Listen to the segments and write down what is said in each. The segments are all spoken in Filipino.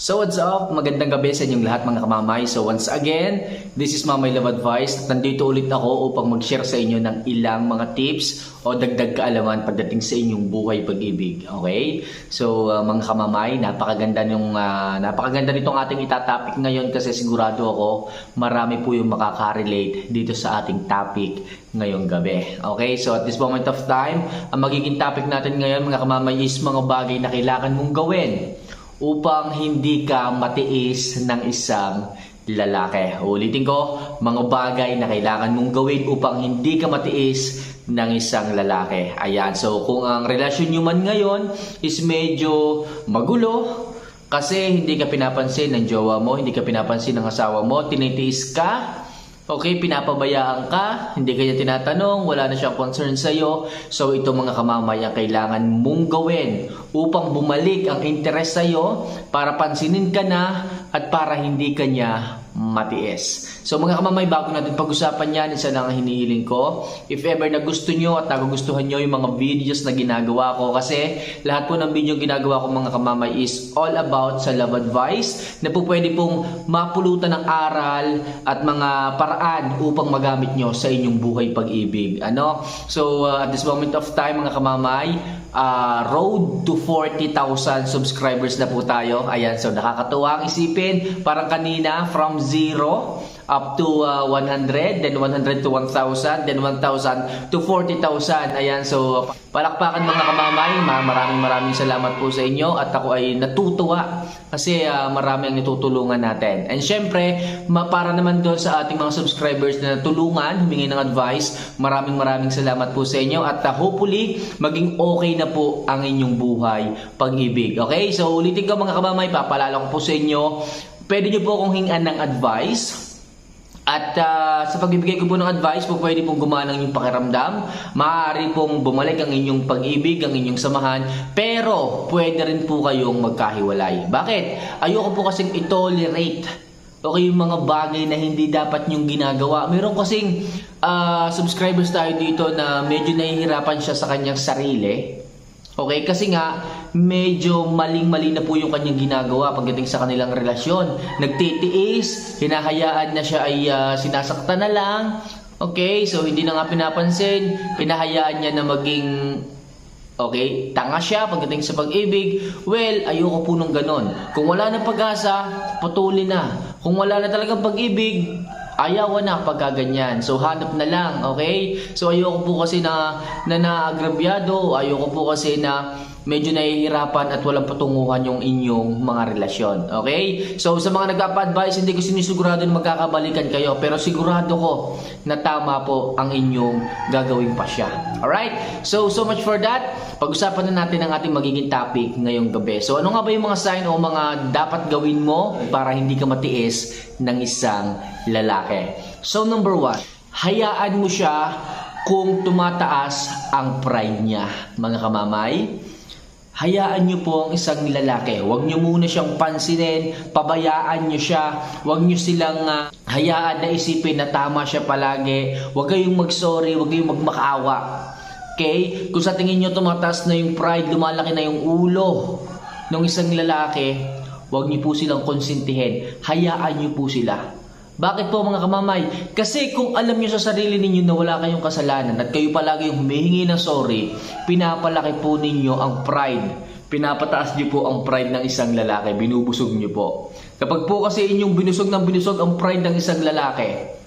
So what's up? Magandang gabi sa inyong lahat mga kamamay. So once again, this is Mamay Love Advice. Nandito ulit ako upang mag-share sa inyo ng ilang mga tips o dagdag kaalaman pagdating sa inyong buhay pag-ibig. Okay? So uh, mga kamamay, napakaganda nung uh, napakaganda nitong ating itatopic ngayon kasi sigurado ako marami po yung makaka-relate dito sa ating topic ngayong gabi. Okay? So at this moment of time, ang magiging topic natin ngayon mga kamamay is mga bagay na kailangan mong gawin upang hindi ka matiis ng isang lalaki. Ulitin ko, mga bagay na kailangan mong gawin upang hindi ka matiis ng isang lalaki. Ayan, so kung ang relasyon nyo man ngayon is medyo magulo, kasi hindi ka pinapansin ng jowa mo, hindi ka pinapansin ng asawa mo, tinitiis ka, Okay, pinapabayaan ka, hindi kanya tinatanong, wala na siyang concern sa'yo. So ito mga kamamay ang kailangan mong gawin upang bumalik ang interest sa'yo para pansinin ka na at para hindi kanya matiis. So mga kamamay, bago natin pag-usapan yan, isa lang ang hinihiling ko. If ever na gusto nyo at nagugustuhan nyo yung mga videos na ginagawa ko kasi lahat po ng video ginagawa ko mga kamamay is all about sa love advice na po pwede pong mapulutan ng aral at mga paraan upang magamit nyo sa inyong buhay pag-ibig. Ano? So uh, at this moment of time mga kamamay, uh, road to 40,000 subscribers na po tayo. Ayan, so nakakatuwa ang isipin. Parang kanina, from zero up to uh, 100, then 100 to 1,000, then 1,000 to 40,000. Ayan, so palakpakan mga kamamay. Ma- Maraming maraming salamat po sa inyo at ako ay natutuwa kasi uh, marami ang itutulungan natin. And syempre, ma- para naman doon sa ating mga subscribers na natulungan, humingi ng advice, maraming maraming salamat po sa inyo at uh, hopefully, maging okay na po ang inyong buhay pag-ibig. Okay? So, ulitin ko mga kamamay, papalala ko po sa inyo, pwede nyo po akong hingan ng advice at ah, sa pagbibigay ko po ng advice, po pwede pong gumanang yung pakiramdam. Maaari pong bumalik ang inyong pag-ibig, ang inyong samahan. Pero pwede rin po kayong magkahiwalay. Bakit? Ayoko po kasing itolerate Okay, yung mga bagay na hindi dapat nyong ginagawa. Meron kasing ah, subscribers tayo dito na medyo nahihirapan siya sa kanyang sarili. Okay, kasi nga medyo maling-mali na po yung kanyang ginagawa pagdating sa kanilang relasyon. Nagtitiis, hinahayaan na siya ay ah, sinasaktan na lang. Okay, so hindi na nga pinapansin, hinahayaan niya na maging Okay, tanga siya pagdating sa pag-ibig. Well, ayoko po nung ganon. Kung wala na pag-asa, patuloy na. Kung wala na talagang pag-ibig, ayaw na pagka ganyan. So hanap na lang, okay? So ayoko po kasi na na naagrabyado, ayoko po kasi na medyo nahihirapan at walang patunguhan yung inyong mga relasyon. Okay? So sa mga nagpapa-advise, hindi ko sinisigurado na magkakabalikan kayo, pero sigurado ko na tama po ang inyong gagawing pasya. Alright? So, so much for that. Pag-usapan na natin ang ating magiging topic ngayong gabi. So, ano nga ba yung mga sign o mga dapat gawin mo para hindi ka matiis ng isang lalaki? So, number one, hayaan mo siya kung tumataas ang pride niya, mga kamamay. Hayaan niyo po ang isang lalaki. Huwag niyo muna siyang pansinin, pabayaan niyo siya. Huwag niyo silang ah, hayaan na isipin na tama siya palagi. Huwag kayong mag-sorry, huwag kayong magmakaawa. Okay? Kung sa tingin niyo tumataas na yung pride, lumalaki na yung ulo ng isang lalaki, huwag niyo po silang konsintihin. Hayaan niyo po sila. Bakit po mga kamamay? Kasi kung alam niyo sa sarili ninyo na wala kayong kasalanan at kayo palagi yung humihingi ng sorry, pinapalaki po ninyo ang pride. Pinapataas niyo po ang pride ng isang lalaki. Binubusog niyo po. Kapag po kasi inyong binusog ng binusog ang pride ng isang lalaki,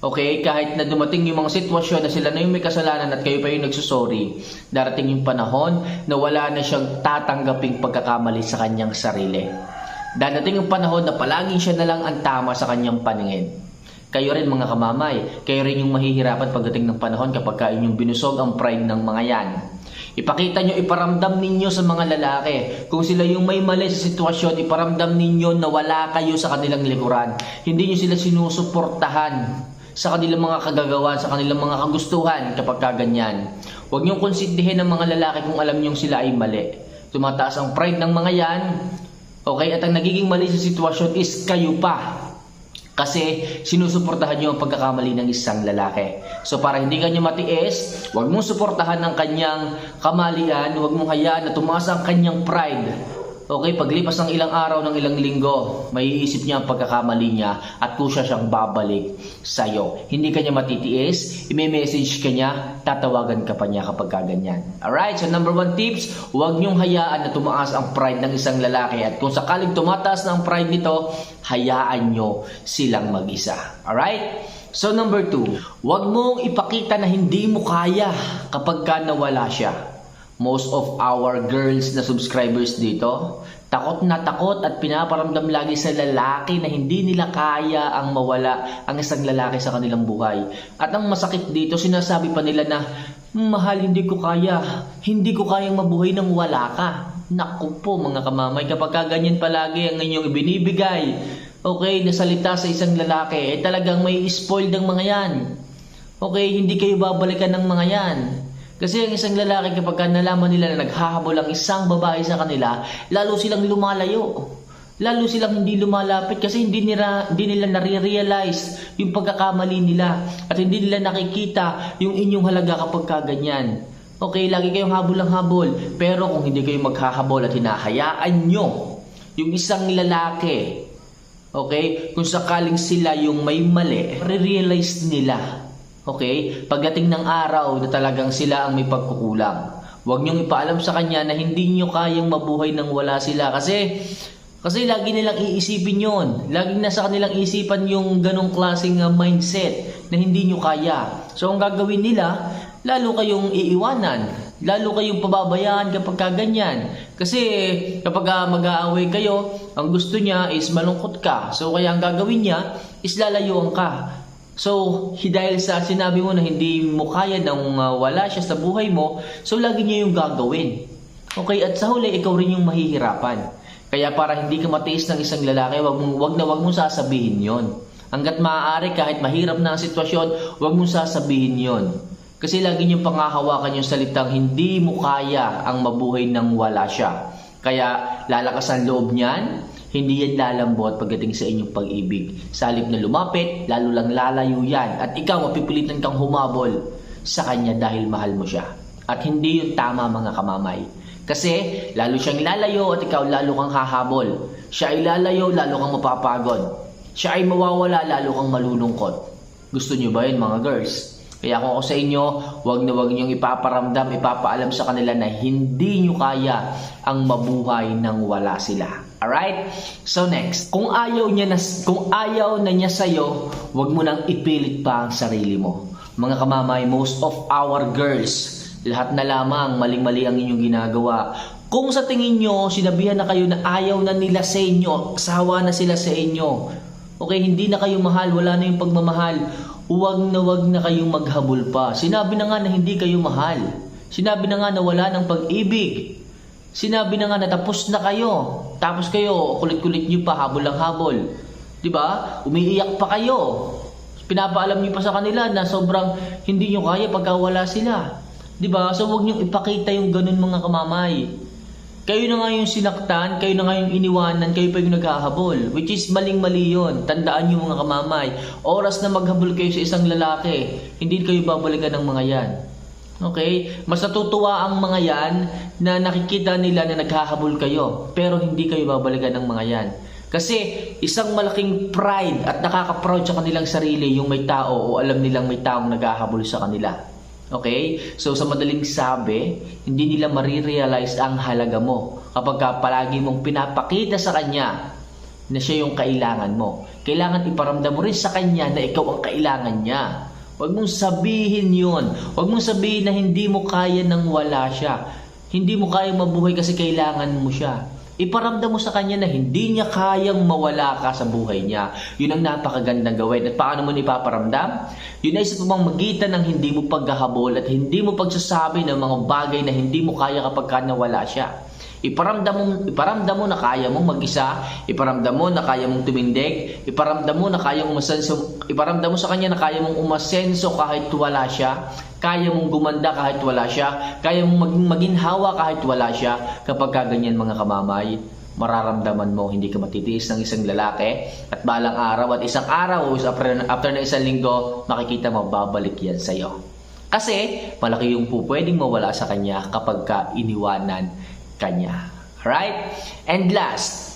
Okay, kahit na dumating yung mga sitwasyon na sila na yung may kasalanan at kayo pa yung nagsusorry, darating yung panahon na wala na siyang tatanggaping pagkakamali sa kanyang sarili. Dadating yung panahon na palaging siya na lang ang tama sa kanyang paningin. Kayo rin mga kamamay, kayo rin yung mahihirapan pagdating ng panahon kapag ka inyong binusog ang pride ng mga yan. Ipakita nyo, iparamdam ninyo sa mga lalaki. Kung sila yung may mali sa sitwasyon, iparamdam ninyo na wala kayo sa kanilang likuran. Hindi nyo sila sinusuportahan sa kanilang mga kagagawan, sa kanilang mga kagustuhan kapag kaganyan. Huwag niyong konsintihin ng mga lalaki kung alam niyong sila ay mali. Tumataas ang pride ng mga yan, Okay? At ang nagiging mali sa sitwasyon is kayo pa. Kasi sinusuportahan nyo ang pagkakamali ng isang lalaki. So para hindi kanya matiis, huwag mong suportahan ang kanyang kamalian, huwag mong hayaan na tumaas ang kanyang pride. Okay, paglipas ng ilang araw, ng ilang linggo, maiisip niya ang pagkakamali niya at kusa siyang babalik sa'yo. Hindi ka niya matitiis, ime-message ka niya, tatawagan ka pa niya kapag kaganyan. Alright, so number one tips, huwag niyong hayaan na tumaas ang pride ng isang lalaki at kung sakaling tumataas ang pride nito, hayaan niyo silang mag-isa. Alright? So number two, huwag mong ipakita na hindi mo kaya kapag ka nawala siya most of our girls na subscribers dito, takot na takot at pinaparamdam lagi sa lalaki na hindi nila kaya ang mawala ang isang lalaki sa kanilang buhay. At ang masakit dito, sinasabi pa nila na, mahal, hindi ko kaya. Hindi ko kayang mabuhay nang wala ka. Naku po mga kamamay, kapag ka ganyan palagi ang inyong ibinibigay, okay, na salita sa isang lalaki, eh talagang may spoiled ang mga yan. Okay, hindi kayo babalikan ng mga yan. Kasi ang isang lalaki kapag ka nalaman nila na naghahabol ang isang babae sa kanila, lalo silang lumalayo. Lalo silang hindi lumalapit kasi hindi nila, hindi nila nare-realize yung pagkakamali nila at hindi nila nakikita yung inyong halaga kapag kaganyan. Okay, lagi kayong habol ng habol. Pero kung hindi kayo maghahabol at hinahayaan nyo yung isang lalaki, okay, kung sakaling sila yung may mali, re-realize nila Okay? Pagdating ng araw na talagang sila ang may pagkukulang. Huwag niyong ipaalam sa kanya na hindi niyo kayang mabuhay nang wala sila. Kasi, kasi lagi nilang iisipin yon. Laging nasa kanilang isipan yung ganong klaseng uh, mindset na hindi niyo kaya. So, ang gagawin nila, lalo kayong iiwanan. Lalo kayong pababayaan kapag kaganyan. Kasi kapag uh, mag-aaway kayo, ang gusto niya is malungkot ka. So, kaya ang gagawin niya is lalayuan ka. So, dahil sa sinabi mo na hindi mo kaya nang uh, wala siya sa buhay mo, so lagi niya yung gagawin. Okay, at sa huli, ikaw rin yung mahihirapan. Kaya para hindi ka matiis ng isang lalaki, wag, mong, wag na wag mong sasabihin yon. Hanggat maaari, kahit mahirap na ang sitwasyon, wag mong sasabihin yon. Kasi lagi niyong pangahawakan yung salitang hindi mo kaya ang mabuhay nang wala siya. Kaya lalakas ang loob niyan, hindi yan lalambot pagdating sa inyong pag-ibig. Sa halip na lumapit, lalo lang lalayo yan. At ikaw mapipilitan kang humabol sa kanya dahil mahal mo siya. At hindi yung tama mga kamamay. Kasi lalo siyang lalayo at ikaw lalo kang hahabol. Siya ay lalayo, lalo kang mapapagod. Siya ay mawawala, lalo kang malulungkot. Gusto niyo ba yun mga girls? Kaya kung ako sa inyo, wag na wag niyong ipaparamdam, ipapaalam sa kanila na hindi niyo kaya ang mabuhay nang wala sila. Alright? So next, kung ayaw niya na, kung ayaw na niya sa'yo, wag mo nang ipilit pa ang sarili mo. Mga kamamay, most of our girls, lahat na lamang maling-mali ang inyong ginagawa. Kung sa tingin nyo, sinabihan na kayo na ayaw na nila sa inyo, sawa na sila sa inyo, okay, hindi na kayo mahal, wala na yung pagmamahal, huwag na wag na kayong maghabol pa. Sinabi na nga na hindi kayo mahal. Sinabi na nga na wala ng pag-ibig. Sinabi na nga na tapos na kayo. Tapos kayo, kulit-kulit nyo pa, habol lang habol. ba? Umiiyak pa kayo. Pinapaalam niyo pa sa kanila na sobrang hindi niyo kaya pagka wala sila. ba? So huwag niyo ipakita yung ganun mga kamamay. Kayo na nga yung sinaktan, kayo na nga yung iniwanan, kayo pa yung naghahabol. Which is maling-mali yun. Tandaan niyo mga kamamay. Oras na maghabol kayo sa isang lalaki, hindi kayo babalikan ng mga yan. Okay? Mas natutuwa ang mga yan na nakikita nila na naghahabol kayo, pero hindi kayo babalikan ng mga yan. Kasi isang malaking pride at nakaka-proud sa kanilang sarili yung may tao o alam nilang may taong naghahabol sa kanila. Okay? So sa madaling sabi, hindi nila marirealize ang halaga mo kapag ka palagi mong pinapakita sa kanya na siya yung kailangan mo. Kailangan iparamdam mo rin sa kanya na ikaw ang kailangan niya. Huwag mong sabihin yun. Huwag mong sabihin na hindi mo kaya nang wala siya. Hindi mo kaya mabuhay kasi kailangan mo siya. Iparamdam mo sa kanya na hindi niya kayang mawala ka sa buhay niya. Yun ang napakagandang gawin. At paano mo ipaparamdam? Yun ay sa pamamagitan ng hindi mo paghahabol at hindi mo pagsasabi ng mga bagay na hindi mo kaya kapag ka nawala siya. Iparamdam mo, iparamdam mo na kaya mong mag-isa, iparamdam mo na kaya mong tumindig, iparamdam mo na kaya mong umasenso, iparamdam mo sa kanya na kaya mong umasenso kahit wala siya, kaya mong gumanda kahit wala siya, kaya mong maging maginhawa kahit wala siya, kapag kaganyan mga kamamay, mararamdaman mo hindi ka matitiis ng isang lalaki at balang araw at isang araw o after, after na isang linggo makikita mo babalik yan sa'yo kasi malaki yung po pwedeng mawala sa kanya kapag ka iniwanan kanya. Alright? And last,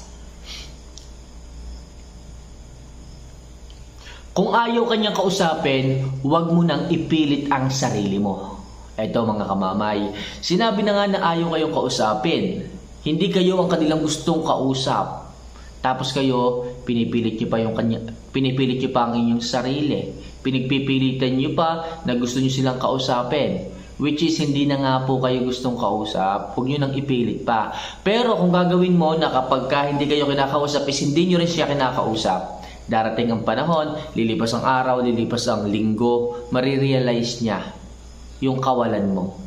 kung ayaw kanyang kausapin, huwag mo nang ipilit ang sarili mo. Eto mga kamamay, sinabi na nga na ayaw kayong kausapin. Hindi kayo ang kanilang gustong kausap. Tapos kayo, pinipilit nyo pa yung kanya, pinipilit nyo pa ang inyong sarili. Pinagpipilitan nyo pa na gusto nyo silang kausapin. Which is hindi na nga po kayo gustong kausap, huwag nyo nang ipilit pa. Pero kung gagawin mo na kapag ka hindi kayo kinakausap is hindi nyo rin siya kinakausap, darating ang panahon, lilipas ang araw, lilipas ang linggo, marirealize niya yung kawalan mo.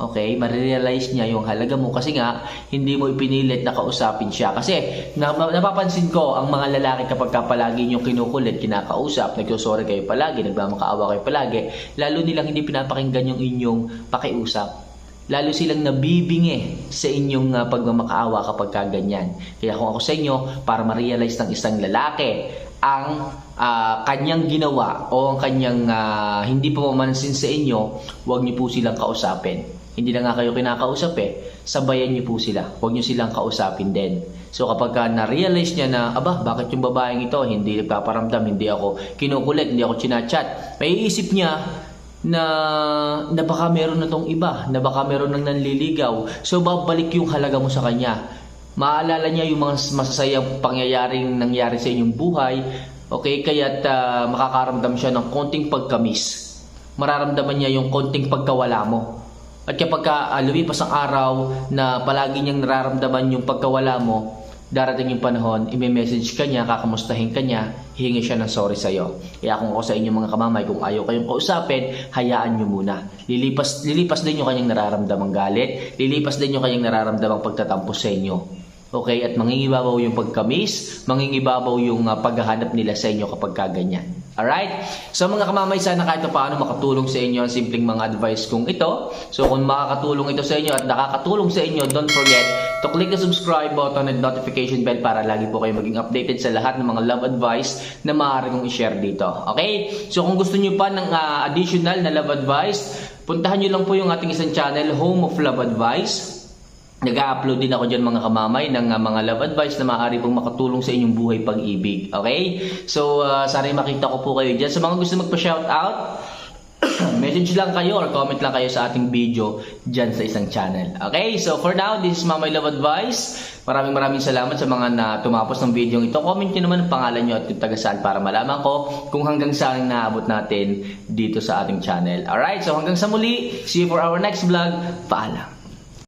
Okay? Marirealize niya yung halaga mo kasi nga, hindi mo ipinilit na kausapin siya. Kasi, na, napapansin ko, ang mga lalaki kapag ka palagi nyo kinukulit, kinakausap, nagsusori kayo palagi, nagmamakaawa kayo palagi, lalo nilang hindi pinapakinggan yung inyong pakiusap. Lalo silang nabibingi sa inyong uh, pagmamakaawa kapag ka ganyan. Kaya kung ako sa inyo, para ma-realize ng isang lalaki ang ah, kanyang ginawa o ang kanyang ah, hindi pa mamansin sa inyo, huwag niyo po silang kausapin. Hindi na nga kayo kinakausap eh, sabayan niyo po sila. Huwag niyo silang kausapin din. So kapag ka na-realize niya na, aba, bakit yung babaeng ito hindi nagpaparamdam, hindi ako kinukulit, hindi ako chinachat, may iisip niya na, na baka meron na tong iba, na baka meron nang nanliligaw. So babalik yung halaga mo sa kanya. Maalala niya yung mga masasayang pangyayaring nangyari sa inyong buhay. Okay, kaya't ah, makakaramdam siya ng konting pagkamis. Mararamdaman niya yung konting pagkawala mo. At kapag ka, ah, lumipas ang araw na palagi niyang nararamdaman yung pagkawala mo, darating yung panahon, i-message ka niya, kakamustahin ka niya, hihingi siya ng sorry sa'yo. Kaya kung ako sa inyo mga kamamay, kung ayaw kayong kausapin, hayaan nyo muna. Lilipas, lilipas din yung kanyang nararamdamang galit, lilipas din yung kanyang nararamdamang pagtatampo sa inyo. Okay, at mangingibabaw yung pagkamis, mangingibabaw yung uh, paghahanap nila sa inyo kapag kaganyan. Alright? So mga kamamay, sana kahit paano makatulong sa inyo ang simpleng mga advice kong ito. So kung makakatulong ito sa inyo at nakakatulong sa inyo, don't forget to click the subscribe button and notification bell para lagi po kayo maging updated sa lahat ng mga love advice na maaari kong i-share dito. Okay? So kung gusto nyo pa ng uh, additional na love advice, puntahan nyo lang po yung ating isang channel, Home of Love Advice. Nag-upload din ako dyan mga kamamay ng uh, mga love advice na maaari pong makatulong sa inyong buhay pag-ibig. Okay? So, uh, sana makita ko po kayo dyan. Sa mga gusto magpa-shoutout, message lang kayo or comment lang kayo sa ating video dyan sa isang channel. Okay? So, for now, this is Mamay Love Advice. Maraming maraming salamat sa mga na tumapos ng video ito. Comment nyo naman ang pangalan nyo at yung taga saan para malaman ko kung hanggang saan naabot natin dito sa ating channel. Alright? So, hanggang sa muli. See you for our next vlog. Paalam.